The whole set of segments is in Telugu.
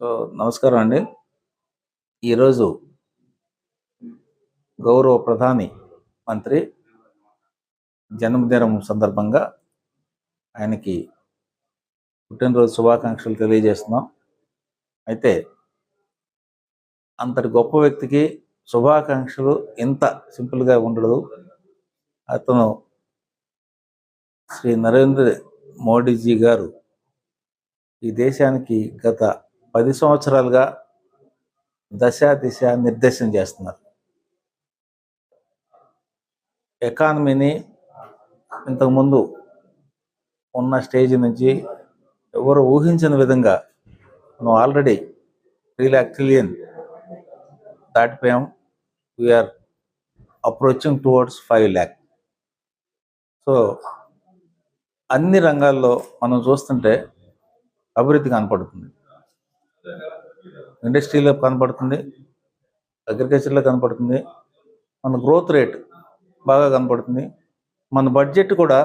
సో నమస్కారం అండి. ఈరోజు గౌరవ ప్రధాని మంత్రి జన్మదినం సందర్భంగా ఆయనకి పుట్టినరోజు శుభాకాంక్షలు తెలియజేస్తున్నాం. అయితే అంతటి గొప్ప వ్యక్తికి శుభాకాంక్షలు ఇంత సింపుల్గా ఉండదు. అతను శ్రీ నరేంద్ర మోడీజీ గారు ఈ దేశానికి గత పది సంవత్సరాలుగా దశ దిశ నిర్దేశం చేస్తున్నారు. ఎకానమీని ఇంతకుముందు ఉన్న స్టేజ్ నుంచి ఎవరు ఊహించిన విధంగా మనం already three lakh trillion దాటిపోయాం. We are approaching towards five lakh so అన్ని రంగాల్లో మనం చూస్తుంటే అభివృద్ధి కనపడుతుంది. ఇండస్ట్రీలో కనపడుతుంది అగ్రికల్చర్లో కనపడుతుంది మన గ్రోత్ రేట్ బాగా కనపడుతుంది. మన బడ్జెట్ కూడా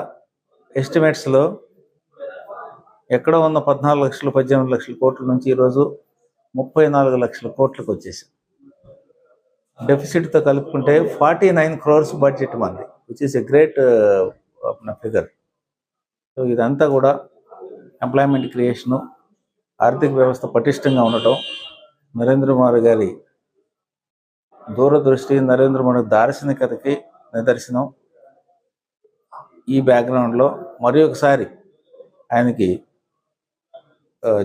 ఎస్టిమేట్స్లో ఎక్కడ ఉన్న పద్నాలుగు లక్షలు పద్దెనిమిది లక్షల కోట్ల నుంచి ఈరోజు ముప్పై నాలుగు లక్షల కోట్లకు వచ్చేసి. డెఫిసిట్తో కలుపుకుంటే ఫార్టీ నైన్ క్రోర్స్ బడ్జెట్ మంది which is a great figure so ఇదంతా కూడా ఎంప్లాయ్మెంట్ క్రియేషను ఆర్థిక వ్యవస్థ పటిష్టంగా ఉండటం నరేంద్ర మోడీ గారి దూరదృష్టి నరేంద్ర మోడీ దార్శనికతకి నిదర్శనం. ఈ బ్యాక్గ్రౌండ్లో మరి ఒకసారి ఆయనకి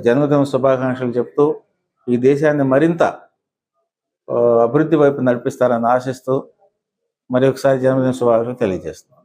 జన్మదిన శుభాకాంక్షలు చెప్తూ ఈ దేశాన్ని మరింత అభివృద్ధి వైపు నడిపిస్తారని ఆశిస్తూ మరి ఒకసారి జన్మదిన శుభాకాంక్షలు తెలియజేస్తున్నాం.